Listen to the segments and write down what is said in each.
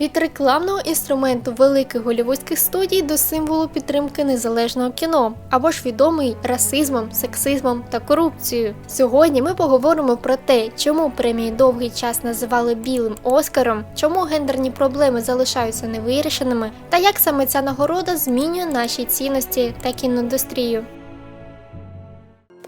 Від рекламного інструменту великих голівудських студій до символу підтримки незалежного кіно, або ж відомий расизмом, сексизмом та корупцією. Сьогодні ми поговоримо про те, чому премії довгий час називали білим Оскаром, чому гендерні проблеми залишаються невирішеними, та як саме ця нагорода змінює наші цінності та кіноіндустрію.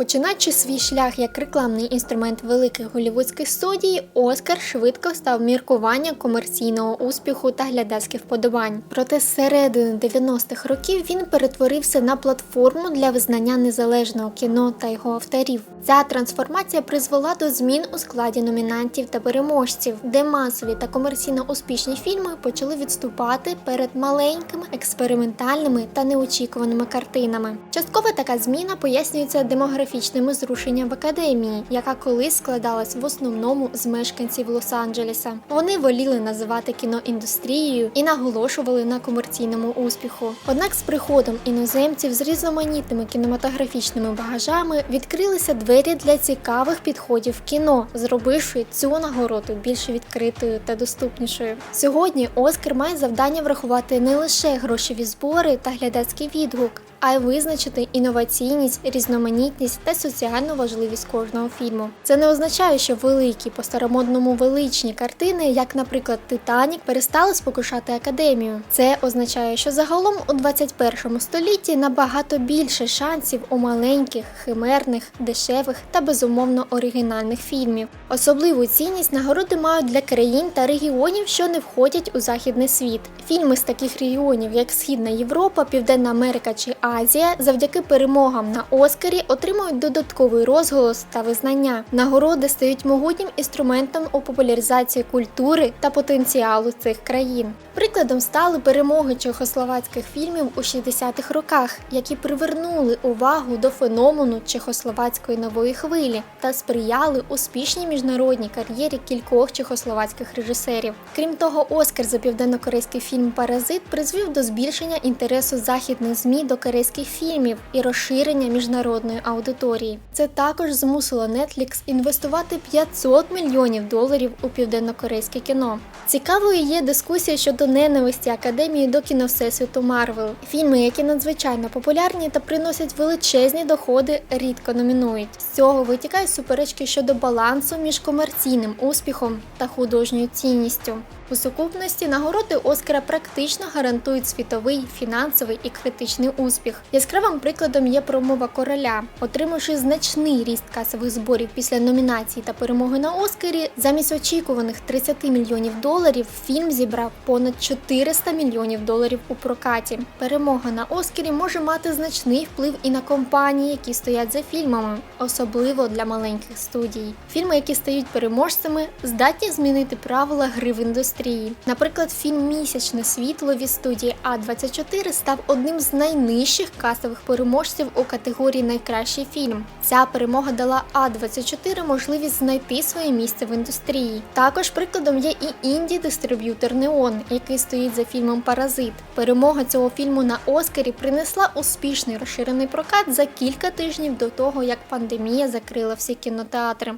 Починаючи свій шлях як рекламний інструмент великих голівудських студій, Оскар швидко став міркуванням комерційного успіху та глядацьких вподобань. Проте з середини 90-х років він перетворився на платформу для визнання незалежного кіно та його авторів. Ця трансформація призвела до змін у складі номінантів та переможців, де масові та комерційно успішні фільми почали відступати перед маленькими, експериментальними та неочікуваними картинами. Частково така зміна пояснюється демографічними зрушенням в академії, яка колись складалась в основному з мешканців Лос-Анджелеса. Вони воліли називати кіно індустрією і наголошували на комерційному успіху. Однак з приходом іноземців з різноманітними кінематографічними багажами відкрилися двері для цікавих підходів в кіно, зробивши цю нагороду більш відкритою та доступнішою. Сьогодні Оскар має завдання врахувати не лише грошові збори та глядацький відгук, а й визначити інноваційність, різноманітність та соціальну важливість кожного фільму. Це не означає, що великі по старомодному величні картини, як, наприклад, Титанік, перестали спокушати академію. Це означає, що загалом у 21 столітті набагато більше шансів у маленьких, химерних, дешевих та безумовно оригінальних фільмів. Особливу цінність нагороди мають для країн та регіонів, що не входять у західний світ. Фільми з таких регіонів, як Східна Європа, Південна Америка чи Азія, завдяки перемогам на Оскарі отримують додатковий розголос та визнання. Нагороди стають могутнім інструментом у популяризації культури та потенціалу цих країн. Прикладом стали перемоги чехословацьких фільмів у 60-х роках, які привернули увагу до феномену чехословацької нової хвилі та сприяли успішній міжнародній кар'єрі кількох чехословацьких режисерів. Крім того, Оскар за південнокорейський фільм Паразит призвів до збільшення інтересу західних змі до корейських фільмів і розширення міжнародної аудиторії. Це також змусило Netflix інвестувати 500 мільйонів доларів у південнокорейське кіно. Цікавою є дискусія щодо ненависті академії до кіно всесвіту Марвел. Фільми, які надзвичайно популярні та приносять величезні доходи, рідко номінують. З цього витікають суперечки щодо балансу між комерційним успіхом та художньою цінністю. У сукупності нагороди Оскара практично гарантують світовий, фінансовий і критичний успіх. Яскравим прикладом є промова короля, отримавши значний ріст касових зборів після номінації та перемоги на Оскарі, замість очікуваних 30 мільйонів доларів фільм зібрав понад 400 мільйонів доларів у прокаті. Перемога на Оскарі може мати значний вплив і на компанії, які стоять за фільмами, особливо для маленьких студій. Фільми, які стають переможцями, здатні змінити правила гри в індустрії. Наприклад, фільм Місячне світло від студії А24 став одним з найнижчих касових переможців у категорії Найкращий фільм. Ця перемога дала А24 можливість знайти своє місце в індустрії. Також прикладом є і інді-дистриб'ютор Неон, який стоїть за фільмом Паразит. Перемога цього фільму на Оскарі принесла успішний розширений прокат за кілька тижнів до того, як пандемія закрила всі кінотеатри.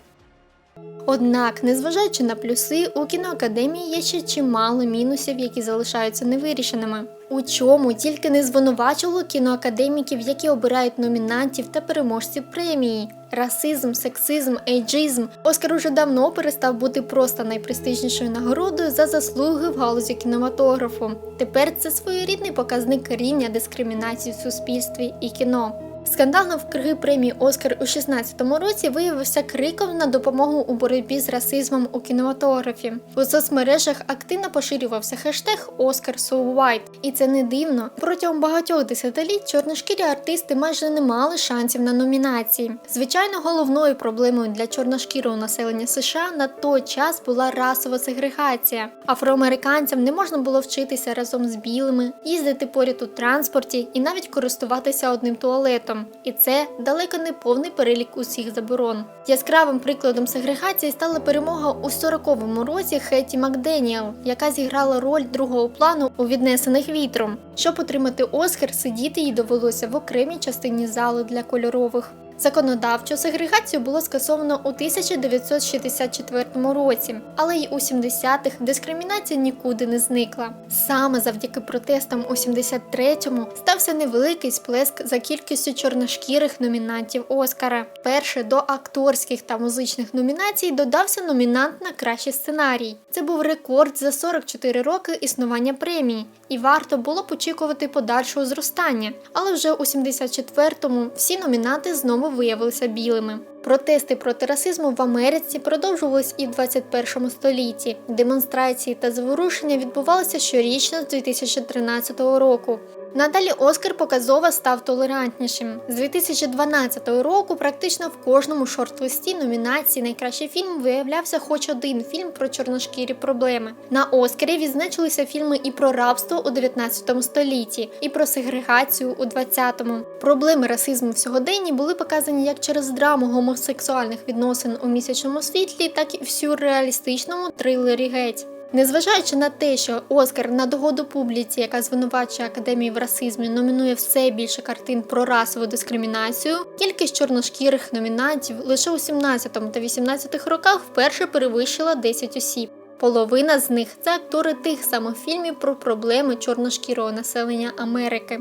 Однак, незважаючи на плюси, у кіноакадемії є ще чимало мінусів, які залишаються невирішеними. У чому тільки не звинувачувало кіноакадеміків, які обирають номінантів та переможців премії. Расизм, сексизм, ейджизм. Оскар уже давно перестав бути просто найпрестижнішою нагородою за заслуги в галузі кінематографу. Тепер це своєрідний показник рівня дискримінації в суспільстві і кіно. Скандал навкруги премії Оскар у 2016 році виявився криком на допомогу у боротьбі з расизмом у кінематографі. У соцмережах активно поширювався хештег Оскар So White. І це не дивно. Протягом багатьох десятиліть чорношкірі артисти майже не мали шансів на номінації. Звичайно, головною проблемою для чорношкірого населення США на той час була расова сегрегація. Афроамериканцям не можна було вчитися разом з білими, їздити поряд у транспорті і навіть користуватися одним туалетом. І це далеко не повний перелік усіх заборон. Яскравим прикладом сегрегації стала перемога у 40-му році Хеті Макденіел, яка зіграла роль другого плану у віднесених вітром. Щоб отримати Оскар, сидіти їй довелося в окремій частині зали для кольорових. Законодавчу сегрегацію було скасовано у 1964 році, але й у 70-х дискримінація нікуди не зникла. Саме завдяки протестам у 73-му стався невеликий сплеск за кількістю чорношкірих номінантів Оскара. Перше до акторських та музичних номінацій додався номінант на кращий сценарій. Це був рекорд за 44 роки існування премії, і варто було б очікувати подальшого зростання. Але вже у 74-му всі номінанти знову виявилися білими. Протести проти расизму в Америці продовжувались і в 21 столітті. Демонстрації та заворушення відбувалися щорічно з 2013 року. Надалі Оскар показово став толерантнішим. З 2012 року практично в кожному шорт-листі номінації Найкращий фільм виявлявся хоч один фільм про чорношкірі проблеми. На Оскарі відзначилися фільми і про рабство у 19 столітті, і про сегрегацію у 20-му. Проблеми расизму в сьогоденні були показані як через драму гомосексуальних відносин у місячному світлі, так і в сюрреалістичному трилері геть. Незважаючи на те, що Оскар на догоду публіці, яка звинувачує академію в расизмі, номінує все більше картин про расову дискримінацію, кількість чорношкірих номінантів лише у 17 та 18 роках вперше перевищила 10 осіб. Половина з них це актори тих самих фільмів про проблеми чорношкірого населення Америки.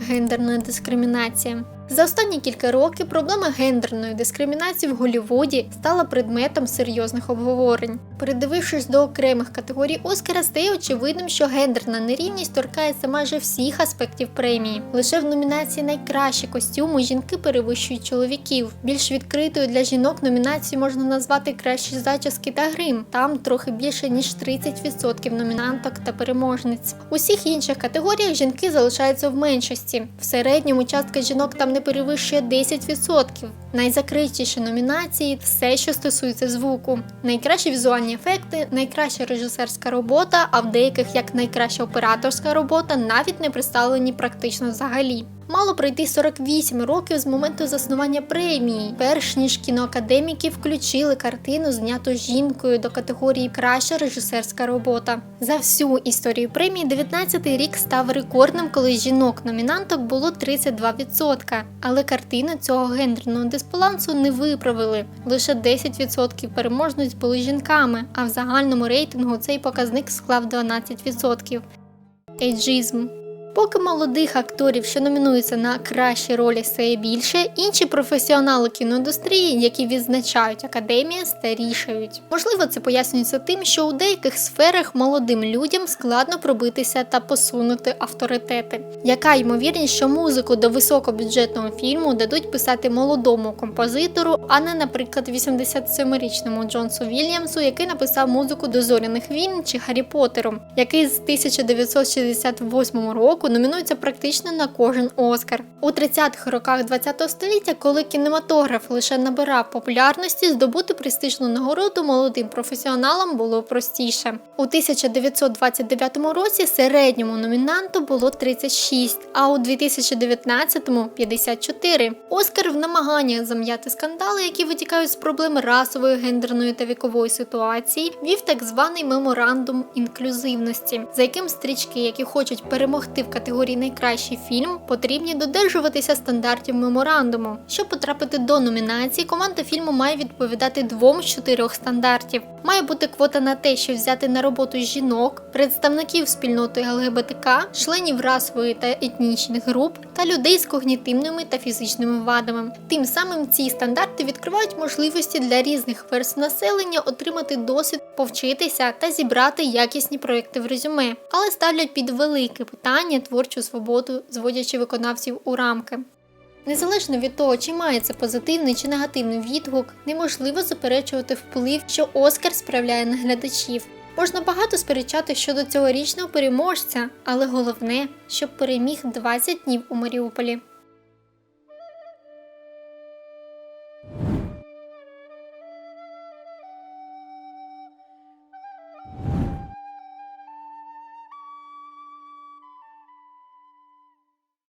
Гендерна дискримінація. За останні кілька років проблема гендерної дискримінації в Голлівуді стала предметом серйозних обговорень. Передивившись до окремих категорій Оскара, стає очевидним, що гендерна нерівність торкається майже всіх аспектів премії. Лише в номінації Найкращі костюми жінки перевищують чоловіків. Більш відкритою для жінок номінацію можна назвати кращі зачіски та грим. Там трохи більше ніж 30% номінанток та переможниць. У всіх інших категоріях жінки залишаються в меншості. В середньому частка жінок там не перевищує 10%. Найзакритіші номінації все, що стосується звуку. Найкращі візуальні ефекти, найкраща режисерська робота, а в деяких як найкраща операторська робота навіть не представлені практично взагалі. Мало пройти 48 років з моменту заснування премії, перш ніж кіноакадеміки включили картину, зняту жінкою до категорії Краща режисерська робота. За всю історію премії 19-й рік став рекордним, коли жінок-номінанток було 32%. Але картину цього гендерного дисбалансу не виправили. Лише 10% переможниць були жінками, а в загальному рейтингу цей показник склав 12%. Ейджизм Поки молодих акторів, що номінуються на кращі ролі, стає більше, інші професіонали кіноіндустрії, які відзначають академія, старішають. Можливо, це пояснюється тим, що у деяких сферах молодим людям складно пробитися та посунути авторитети. Яка ймовірність, що музику до високобюджетного фільму дадуть писати молодому композитору, а не, наприклад, 87-річному Джонсу Вільямсу, який написав музику до зоряних війн чи Гаррі Поттеру, який з 1968 року номінується практично на кожен Оскар. У 30-х роках ХХ століття, коли кінематограф лише набирав популярності, здобути престижну нагороду молодим професіоналам було простіше. У 1929 році середньому номінанту було 36, а у 2019-му 54. Оскар в намаганнях зам'яти скандали, які витікають з проблем расової, гендерної та вікової ситуації, вів так званий меморандум інклюзивності, за яким стрічки, які хочуть перемогти в категорії найкращий фільм, потрібні додержуватися стандартів меморандуму. Щоб потрапити до номінації, команда фільму має відповідати двом з чотирьох стандартів. Має бути квота на те, щоб взяти на роботу жінок, представників спільноти ЛГБТК, членів расової та етнічних груп та людей з когнітивними та фізичними вадами. Тим самим ці стандарти відкривають можливості для різних верств населення отримати досвід, повчитися та зібрати якісні проекти в резюме, але ставлять під велике питання творчу свободу, зводячи виконавців у рамки. Незалежно від того, чи має це позитивний чи негативний відгук, неможливо заперечувати вплив, що Оскар справляє на глядачів. Можна багато сперечати щодо цьогорічного переможця, але головне, щоб переміг 20 днів у Маріуполі.